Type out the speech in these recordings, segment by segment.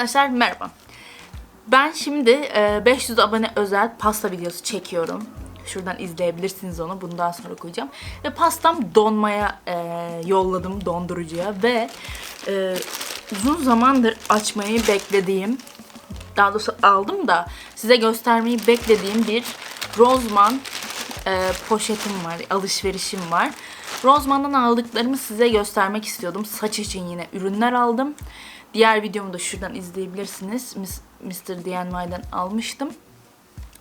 Arkadaşlar merhaba. Ben şimdi e, 500 abone özel pasta videosu çekiyorum. Şuradan izleyebilirsiniz onu. Bundan sonra koyacağım. Ve pastam donmaya e, yolladım dondurucuya. Ve e, uzun zamandır açmayı beklediğim, daha doğrusu aldım da size göstermeyi beklediğim bir Rozman e, poşetim var, alışverişim var. Rozman'dan aldıklarımı size göstermek istiyordum. Saç için yine ürünler aldım. Diğer videomu da şuradan izleyebilirsiniz. Mr. DIY'den almıştım.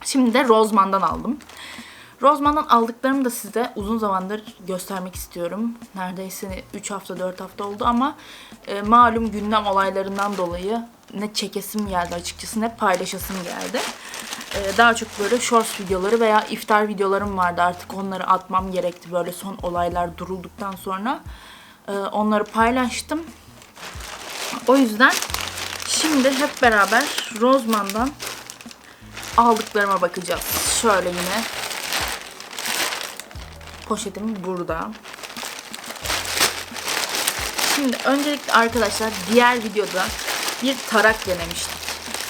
Şimdi de Rozman'dan aldım. Rozman'dan aldıklarımı da size uzun zamandır göstermek istiyorum. Neredeyse 3 hafta 4 hafta oldu ama e, malum gündem olaylarından dolayı ne çekesim geldi açıkçası ne paylaşasım geldi. E, daha çok böyle shorts videoları veya iftar videolarım vardı artık onları atmam gerekti böyle son olaylar durulduktan sonra. E, onları paylaştım. O yüzden şimdi hep beraber Rozman'dan aldıklarıma bakacağız. Şöyle yine poşetim burada. Şimdi öncelikle arkadaşlar diğer videoda bir tarak denemiştik.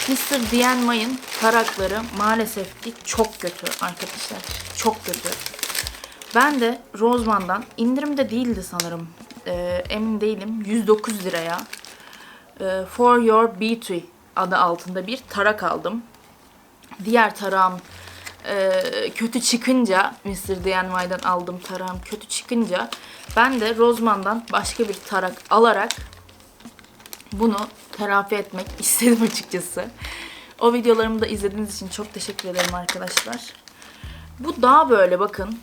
Mr. Diyanmay'ın tarakları maalesef ki çok kötü arkadaşlar. Çok kötü. Ben de Rozman'dan indirimde değildi sanırım. Ee, emin değilim. 109 liraya e, For Your Beauty adı altında bir tarak aldım. Diğer tarağım e, kötü çıkınca Mr. DIY'den aldığım tarağım kötü çıkınca ben de Rozman'dan başka bir tarak alarak bunu telafi etmek istedim açıkçası. O videolarımı da izlediğiniz için çok teşekkür ederim arkadaşlar. Bu daha böyle bakın.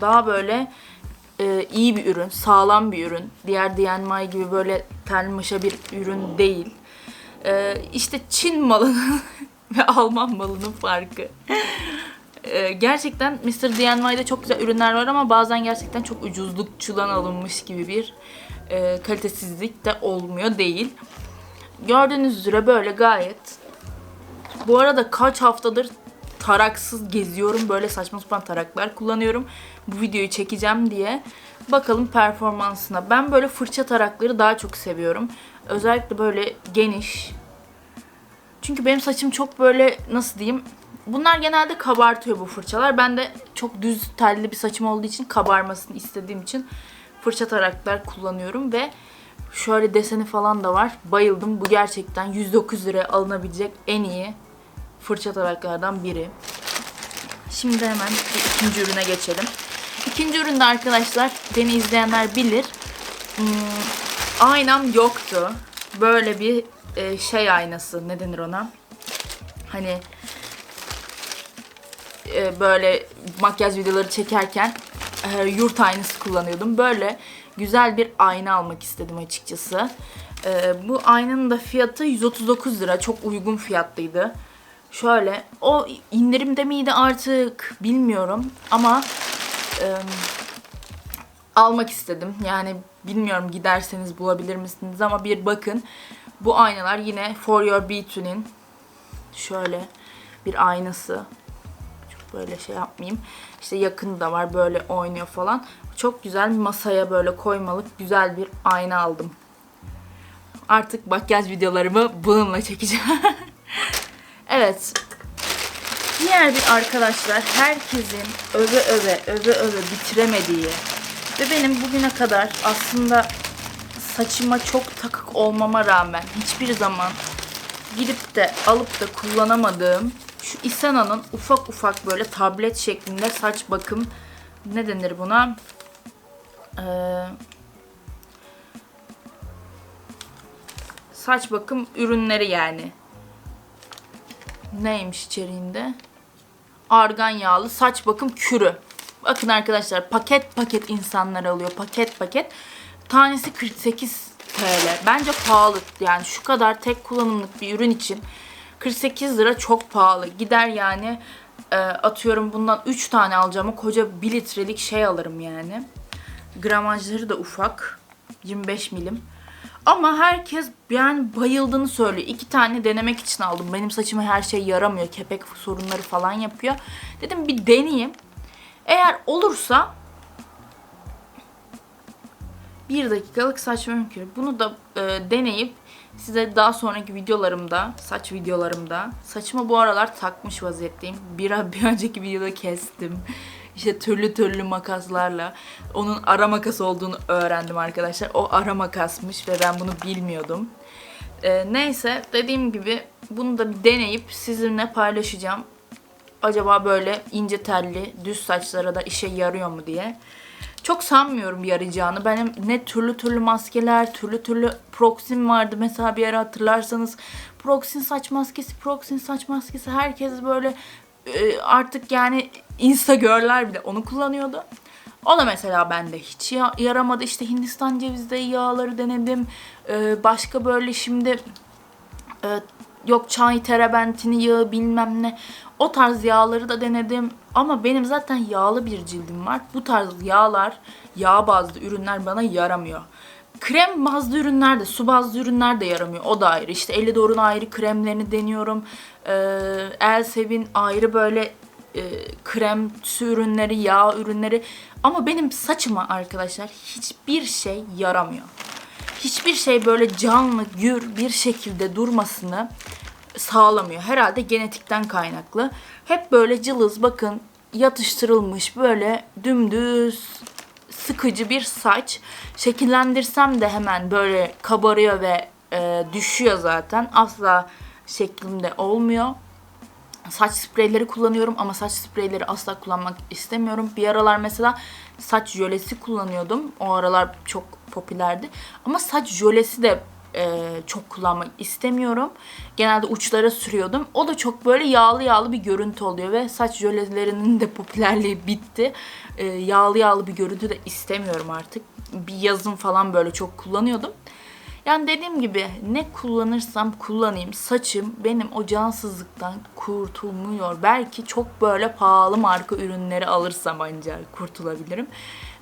Daha böyle e, iyi bir ürün, sağlam bir ürün. Diğer DNMI gibi böyle telmaşa bir ürün değil. E, işte Çin malının ve Alman malının farkı. E, gerçekten Mr. DNY'de çok güzel ürünler var ama bazen gerçekten çok ucuzlukçudan alınmış gibi bir e, kalitesizlik de olmuyor değil. Gördüğünüz üzere böyle gayet. Bu arada kaç haftadır taraksız geziyorum. Böyle saçma sapan taraklar kullanıyorum. Bu videoyu çekeceğim diye. Bakalım performansına. Ben böyle fırça tarakları daha çok seviyorum. Özellikle böyle geniş. Çünkü benim saçım çok böyle nasıl diyeyim. Bunlar genelde kabartıyor bu fırçalar. Ben de çok düz telli bir saçım olduğu için kabarmasını istediğim için fırça taraklar kullanıyorum ve şöyle deseni falan da var. Bayıldım. Bu gerçekten 109 liraya alınabilecek en iyi fırça taraklardan biri. Şimdi hemen ikinci ürüne geçelim. İkinci üründe arkadaşlar beni izleyenler bilir. Hmm, aynam yoktu. Böyle bir e, şey aynası ne denir ona? Hani e, böyle makyaj videoları çekerken e, yurt aynası kullanıyordum. Böyle güzel bir ayna almak istedim açıkçası. Bu aynanın da fiyatı 139 lira. Çok uygun fiyatlıydı. Şöyle o indirimde miydi artık bilmiyorum ama e, almak istedim. Yani bilmiyorum giderseniz bulabilir misiniz ama bir bakın. Bu aynalar yine For Your Beauty'nin şöyle bir aynası. Çok böyle şey yapmayayım. İşte yakın da var böyle oynuyor falan. Çok güzel masaya böyle koymalık güzel bir ayna aldım. Artık makyaj videolarımı bununla çekeceğim. evet. Diğer bir arkadaşlar herkesin öve öve öve öve bitiremediği ve benim bugüne kadar aslında saçıma çok takık olmama rağmen hiçbir zaman gidip de alıp da kullanamadığım şu Isana'nın ufak ufak böyle tablet şeklinde saç bakım ne denir buna? Ee, saç bakım ürünleri yani. Neymiş içeriğinde? Argan yağlı saç bakım kürü. Bakın arkadaşlar paket paket insanlar alıyor. Paket paket. Tanesi 48 TL. Bence pahalı. Yani şu kadar tek kullanımlık bir ürün için 48 lira çok pahalı. Gider yani e, atıyorum bundan 3 tane alacağım. Koca 1 litrelik şey alırım yani. Gramajları da ufak. 25 milim. Ama herkes yani bayıldığını söylüyor. İki tane denemek için aldım. Benim saçıma her şey yaramıyor. Kepek sorunları falan yapıyor. Dedim bir deneyeyim. Eğer olursa 1 dakikalık saç manikürü. Bunu da e, deneyip size daha sonraki videolarımda, saç videolarımda saçımı bu aralar takmış vaziyetteyim. Bir, bir önceki videoda kestim. İşte türlü türlü makaslarla onun ara makas olduğunu öğrendim arkadaşlar. O ara makasmış ve ben bunu bilmiyordum. E, neyse dediğim gibi bunu da bir deneyip sizinle paylaşacağım. Acaba böyle ince telli düz saçlara da işe yarıyor mu diye. Çok sanmıyorum yarayacağını. Benim ne türlü türlü maskeler, türlü türlü Proxin vardı mesela bir ara hatırlarsanız. Proxin saç maskesi, Proxin saç maskesi. Herkes böyle e, artık yani Insta bile onu kullanıyordu. O da mesela bende hiç ya- yaramadı. İşte Hindistan cevizi yağları denedim. Ee, başka böyle şimdi e, yok çay terebentini yağı bilmem ne. O tarz yağları da denedim. Ama benim zaten yağlı bir cildim var. Bu tarz yağlar, yağ bazlı ürünler bana yaramıyor. Krem bazlı ürünler de, su bazlı ürünler de yaramıyor. O da ayrı. İşte Elle Doğru'nun ayrı kremlerini deniyorum. Ee, Elsev'in ayrı böyle e, krem ürünleri, yağ ürünleri. Ama benim saçıma arkadaşlar hiçbir şey yaramıyor hiçbir şey böyle canlı, gür bir şekilde durmasını sağlamıyor. Herhalde genetikten kaynaklı. Hep böyle cılız bakın yatıştırılmış böyle dümdüz sıkıcı bir saç. Şekillendirsem de hemen böyle kabarıyor ve e, düşüyor zaten. Asla şeklimde olmuyor. Saç spreyleri kullanıyorum ama saç spreyleri asla kullanmak istemiyorum. Bir aralar mesela saç jölesi kullanıyordum. O aralar çok popülerdi. Ama saç jölesi de e, çok kullanmak istemiyorum. Genelde uçlara sürüyordum. O da çok böyle yağlı yağlı bir görüntü oluyor ve saç jölelerinin de popülerliği bitti. E, yağlı yağlı bir görüntü de istemiyorum artık. Bir yazın falan böyle çok kullanıyordum. Yani dediğim gibi ne kullanırsam kullanayım saçım benim o cansızlıktan kurtulmuyor. Belki çok böyle pahalı marka ürünleri alırsam ancak kurtulabilirim.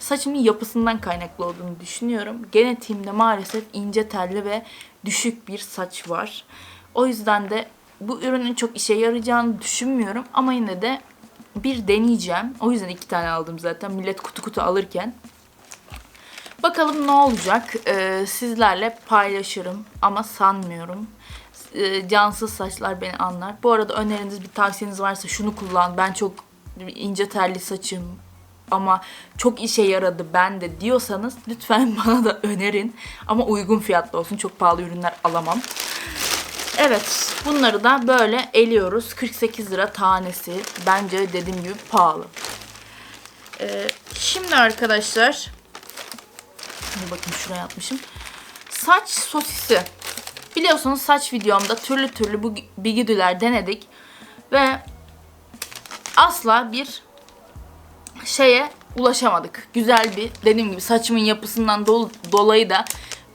Saçımın yapısından kaynaklı olduğunu düşünüyorum. Genetiğimde maalesef ince telli ve düşük bir saç var. O yüzden de bu ürünün çok işe yarayacağını düşünmüyorum ama yine de bir deneyeceğim. O yüzden iki tane aldım zaten millet kutu kutu alırken. Bakalım ne olacak. Ee, sizlerle paylaşırım ama sanmıyorum. Ee, cansız saçlar beni anlar. Bu arada öneriniz bir tavsiyeniz varsa şunu kullan. Ben çok ince telli saçım ama çok işe yaradı ben de diyorsanız lütfen bana da önerin. Ama uygun fiyatlı olsun. Çok pahalı ürünler alamam. Evet bunları da böyle eliyoruz. 48 lira tanesi. Bence dediğim gibi pahalı. Ee, şimdi arkadaşlar Dur bakın şuraya atmışım. Saç sosisi. Biliyorsunuz saç videomda türlü türlü bu bigidüler denedik. Ve asla bir şeye ulaşamadık. Güzel bir dediğim gibi saçımın yapısından dol- dolayı da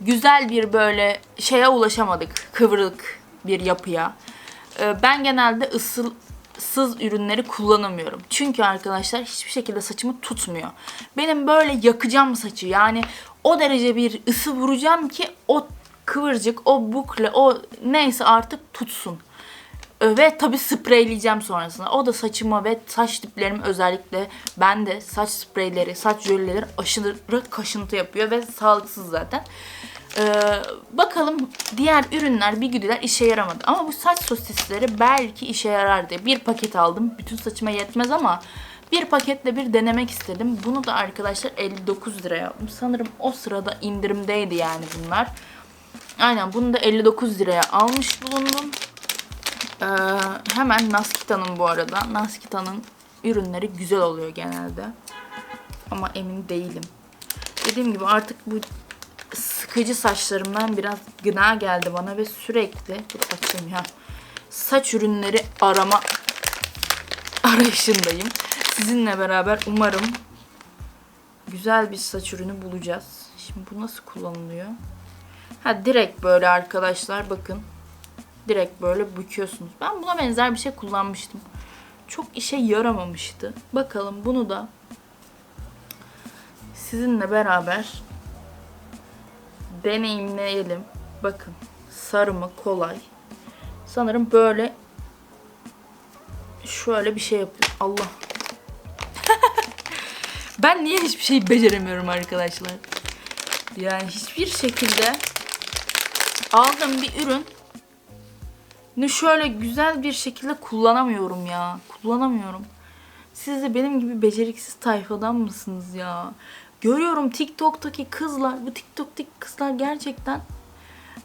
güzel bir böyle şeye ulaşamadık. Kıvrık bir yapıya. Ee, ben genelde ısıl sız ürünleri kullanamıyorum. Çünkü arkadaşlar hiçbir şekilde saçımı tutmuyor. Benim böyle yakacağım saçı yani o derece bir ısı vuracağım ki o kıvırcık, o bukle, o neyse artık tutsun. Ve tabii spreyleyeceğim sonrasında. O da saçıma ve saç diplerime özellikle ben de saç spreyleri, saç jöleleri aşırı kaşıntı yapıyor ve sağlıksız zaten. Ee, bakalım diğer ürünler bir güdüler işe yaramadı. Ama bu saç sosisleri belki işe yarar diye bir paket aldım. Bütün saçıma yetmez ama bir paketle bir denemek istedim. Bunu da arkadaşlar 59 liraya aldım. Sanırım o sırada indirimdeydi yani bunlar. Aynen bunu da 59 liraya almış bulundum. Ee, hemen Naskita'nın bu arada. Naskita'nın ürünleri güzel oluyor genelde. Ama emin değilim. Dediğim gibi artık bu sıkıcı saçlarımdan biraz gına geldi bana ve sürekli dur açayım ya saç ürünleri arama arayışındayım. Sizinle beraber umarım güzel bir saç ürünü bulacağız. Şimdi bu nasıl kullanılıyor? Ha direkt böyle arkadaşlar bakın. Direkt böyle büküyorsunuz. Ben buna benzer bir şey kullanmıştım. Çok işe yaramamıştı. Bakalım bunu da sizinle beraber deneyimleyelim. Bakın sarımı kolay. Sanırım böyle şöyle bir şey yapıyor. Allah. ben niye hiçbir şey beceremiyorum arkadaşlar? Yani hiçbir şekilde aldığım bir ürün ne şöyle güzel bir şekilde kullanamıyorum ya. Kullanamıyorum. Siz de benim gibi beceriksiz tayfadan mısınız ya? Görüyorum TikTok'taki kızlar, bu TikTok'taki kızlar gerçekten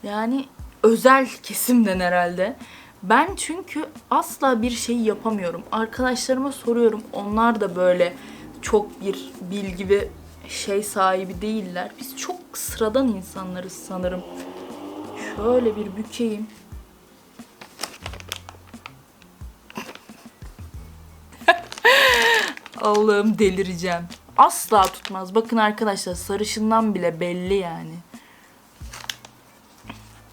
yani özel kesimden herhalde. Ben çünkü asla bir şey yapamıyorum. Arkadaşlarıma soruyorum. Onlar da böyle çok bir bilgi ve şey sahibi değiller. Biz çok sıradan insanlarız sanırım. Şöyle bir bükeyim. Allah'ım delireceğim. Asla tutmaz. Bakın arkadaşlar sarışından bile belli yani.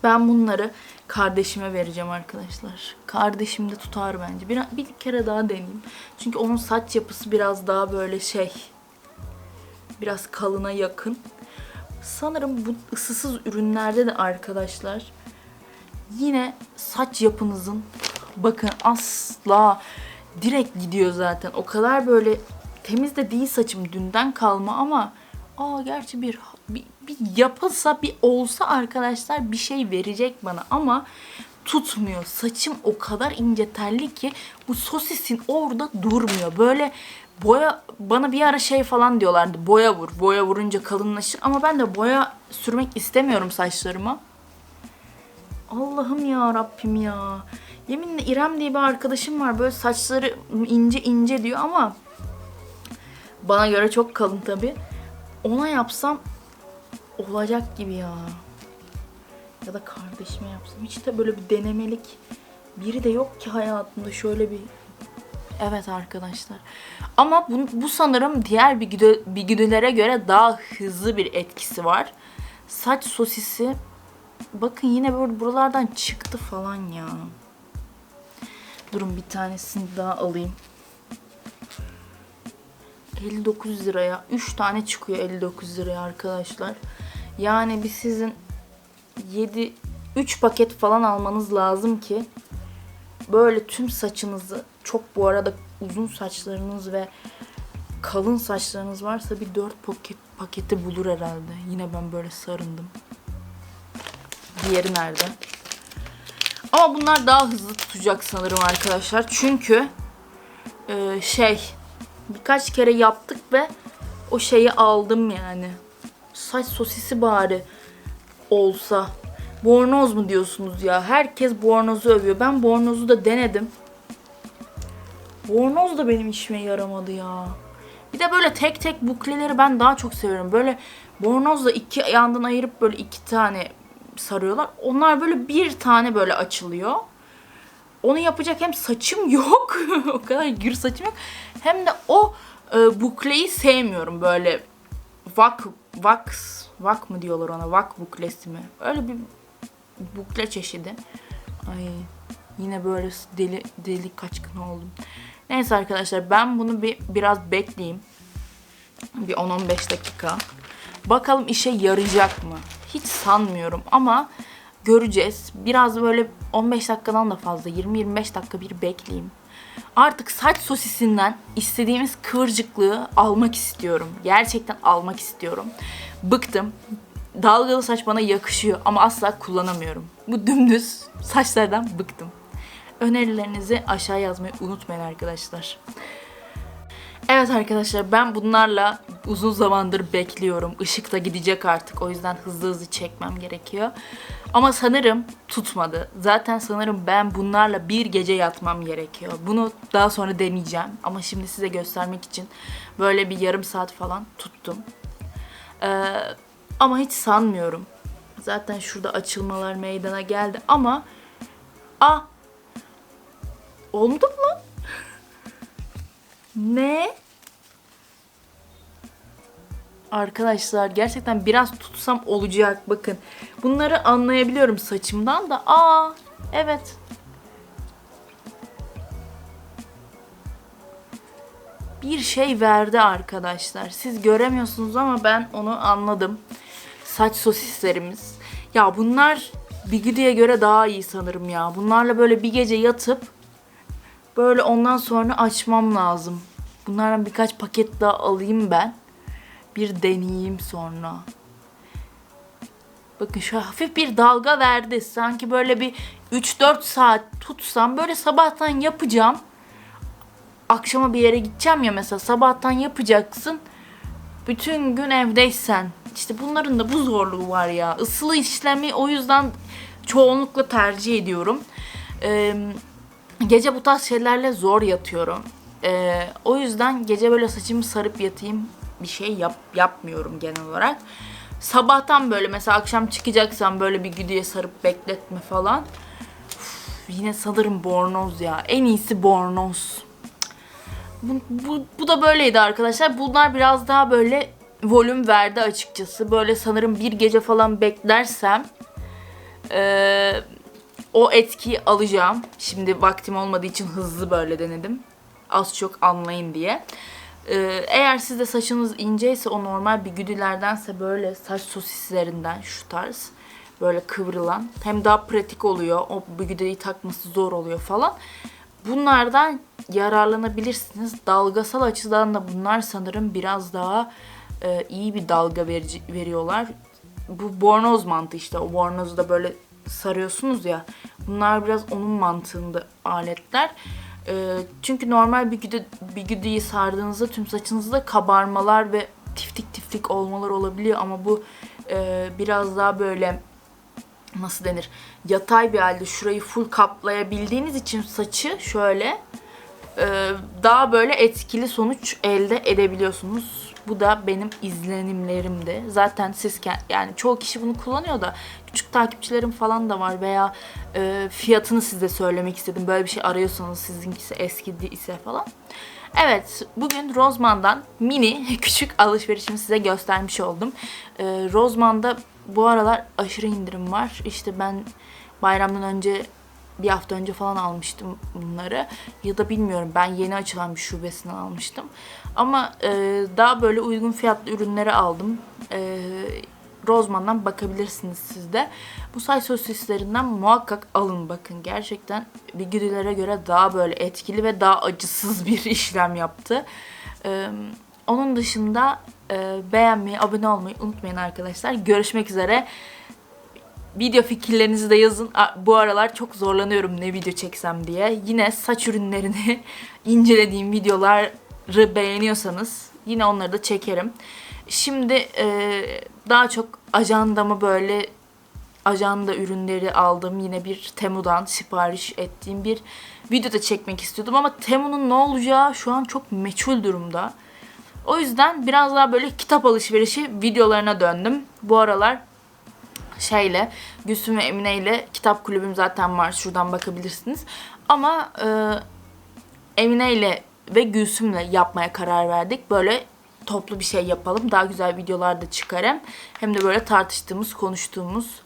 Ben bunları kardeşime vereceğim arkadaşlar. Kardeşim de tutar bence. Bir, bir kere daha deneyeyim. Çünkü onun saç yapısı biraz daha böyle şey. Biraz kalına yakın. Sanırım bu ısısız ürünlerde de arkadaşlar yine saç yapınızın bakın asla direkt gidiyor zaten. O kadar böyle temiz de değil saçım dünden kalma ama aa gerçi bir, bir, bir yapılsa bir olsa arkadaşlar bir şey verecek bana ama tutmuyor. Saçım o kadar ince telli ki bu sosisin orada durmuyor. Böyle boya bana bir ara şey falan diyorlardı. Boya vur. Boya vurunca kalınlaşır ama ben de boya sürmek istemiyorum saçlarıma. Allah'ım ya Rabbim ya. Yeminle İrem diye bir arkadaşım var. Böyle saçları ince ince diyor ama bana göre çok kalın tabi. Ona yapsam olacak gibi ya. Ya da kardeşime yapsam. Hiç de böyle bir denemelik biri de yok ki hayatımda şöyle bir Evet arkadaşlar. Ama bu, bu sanırım diğer bigüdö, bigüdülere göre daha hızlı bir etkisi var. Saç sosisi bakın yine böyle buralardan çıktı falan ya. Durun bir tanesini daha alayım. 59 liraya 3 tane çıkıyor 59 liraya arkadaşlar. Yani bir sizin 7 3 paket falan almanız lazım ki böyle tüm saçınızı çok bu arada uzun saçlarınız ve kalın saçlarınız varsa bir 4 paket paketi bulur herhalde. Yine ben böyle sarındım. Diğeri nerede? Ama bunlar daha hızlı tutacak sanırım arkadaşlar. Çünkü e, şey birkaç kere yaptık ve o şeyi aldım yani. Saç sosisi bari olsa. Bornoz mu diyorsunuz ya? Herkes bornozu övüyor. Ben bornozu da denedim. Bornoz da benim işime yaramadı ya. Bir de böyle tek tek bukleleri ben daha çok seviyorum. Böyle bornozla iki yandan ayırıp böyle iki tane sarıyorlar. Onlar böyle bir tane böyle açılıyor. Onu yapacak hem saçım yok. o kadar gür saçım yok. Hem de o e, bukleyi sevmiyorum. Böyle vak, wax, vak mı diyorlar ona? Vak buklesi mi? Öyle bir bukle çeşidi. Ay yine böyle deli deli kaçkın oldum. Neyse arkadaşlar ben bunu bir biraz bekleyeyim. Bir 10-15 dakika. Bakalım işe yarayacak mı? Hiç sanmıyorum ama göreceğiz. Biraz böyle 15 dakikadan da fazla 20-25 dakika bir bekleyeyim. Artık saç sosisinden istediğimiz kıvırcıklığı almak istiyorum. Gerçekten almak istiyorum. Bıktım. Dalgalı saç bana yakışıyor ama asla kullanamıyorum. Bu dümdüz saçlardan bıktım. Önerilerinizi aşağı yazmayı unutmayın arkadaşlar. Evet arkadaşlar ben bunlarla uzun zamandır bekliyorum. Işık da gidecek artık o yüzden hızlı hızlı çekmem gerekiyor. Ama sanırım tutmadı. Zaten sanırım ben bunlarla bir gece yatmam gerekiyor. Bunu daha sonra deneyeceğim. Ama şimdi size göstermek için böyle bir yarım saat falan tuttum. Ee, ama hiç sanmıyorum. Zaten şurada açılmalar meydana geldi ama... a Oldu mu? Ne? Arkadaşlar gerçekten biraz tutsam olacak. Bakın bunları anlayabiliyorum saçımdan da. Aa evet. Bir şey verdi arkadaşlar. Siz göremiyorsunuz ama ben onu anladım. Saç sosislerimiz. Ya bunlar Bigüdi'ye göre daha iyi sanırım ya. Bunlarla böyle bir gece yatıp böyle ondan sonra açmam lazım. Bunlardan birkaç paket daha alayım ben bir deneyeyim sonra. Bakın şu hafif bir dalga verdi. Sanki böyle bir 3-4 saat tutsam böyle sabahtan yapacağım. Akşama bir yere gideceğim ya mesela sabahtan yapacaksın. Bütün gün evdeysen. İşte bunların da bu zorluğu var ya. Isılı işlemi o yüzden çoğunlukla tercih ediyorum. Ee, gece bu tarz şeylerle zor yatıyorum. Ee, o yüzden gece böyle saçımı sarıp yatayım bir şey yap, yapmıyorum genel olarak. Sabahtan böyle mesela akşam çıkacaksam böyle bir güdüye sarıp bekletme falan. Üf, yine sanırım bornoz ya. En iyisi bornoz. Bu, bu, bu da böyleydi arkadaşlar. Bunlar biraz daha böyle volüm verdi açıkçası. Böyle sanırım bir gece falan beklersem eee, o etkiyi alacağım. Şimdi vaktim olmadığı için hızlı böyle denedim. Az çok anlayın diye. Eee, eğer sizde saçınız inceyse o normal bir güdülerdense böyle saç sosislerinden şu tarz böyle kıvrılan hem daha pratik oluyor. O güdeyi takması zor oluyor falan. Bunlardan yararlanabilirsiniz. Dalgasal açıdan da bunlar sanırım biraz daha e, iyi bir dalga verici, veriyorlar. Bu bornoz mantığı işte. O bornozu da böyle sarıyorsunuz ya. Bunlar biraz onun mantığında aletler. E, çünkü normal bir güde, bir güdeyi sardığınızda tüm saçınızda kabarmalar ve tiftik tiftik olmalar olabiliyor ama bu e, biraz daha böyle nasıl denir yatay bir halde şurayı full kaplayabildiğiniz için saçı şöyle e, daha böyle etkili sonuç elde edebiliyorsunuz. Bu da benim izlenimlerimdi. Zaten siz yani çoğu kişi bunu kullanıyor da küçük takipçilerim falan da var veya e, fiyatını size söylemek istedim. Böyle bir şey arıyorsanız sizinkisi eski ise falan. Evet, bugün Rozman'dan mini küçük alışverişimi size göstermiş oldum. Ee, Rozman'da bu aralar aşırı indirim var. İşte ben bayramdan önce bir hafta önce falan almıştım bunları. Ya da bilmiyorum ben yeni açılan bir şubesinden almıştım. Ama e, daha böyle uygun fiyatlı ürünleri aldım. E, Rozman'dan bakabilirsiniz siz de. Bu saç sosislerinden muhakkak alın bakın. Gerçekten bilgilere göre daha böyle etkili ve daha acısız bir işlem yaptı. Ee, onun dışında e, beğenmeyi, abone olmayı unutmayın arkadaşlar. Görüşmek üzere. Video fikirlerinizi de yazın. Bu aralar çok zorlanıyorum ne video çeksem diye. Yine saç ürünlerini incelediğim videoları beğeniyorsanız yine onları da çekerim. Şimdi e, daha çok ajandamı böyle ajanda ürünleri aldım. Yine bir Temu'dan sipariş ettiğim bir video da çekmek istiyordum ama Temu'nun ne olacağı şu an çok meçhul durumda. O yüzden biraz daha böyle kitap alışverişi videolarına döndüm. Bu aralar şeyle Gülsüm ve Emine ile kitap kulübüm zaten var. Şuradan bakabilirsiniz. Ama e, Emine ile ve Gülsüm'le yapmaya karar verdik. Böyle toplu bir şey yapalım. Daha güzel videolar da çıkarım. Hem de böyle tartıştığımız, konuştuğumuz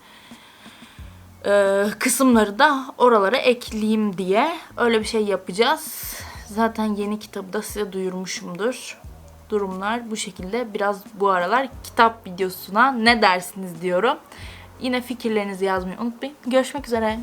e, kısımları da oralara ekleyeyim diye öyle bir şey yapacağız. Zaten yeni kitabı da size duyurmuşumdur. Durumlar bu şekilde. Biraz bu aralar kitap videosuna ne dersiniz diyorum. Yine fikirlerinizi yazmayı unutmayın. Görüşmek üzere.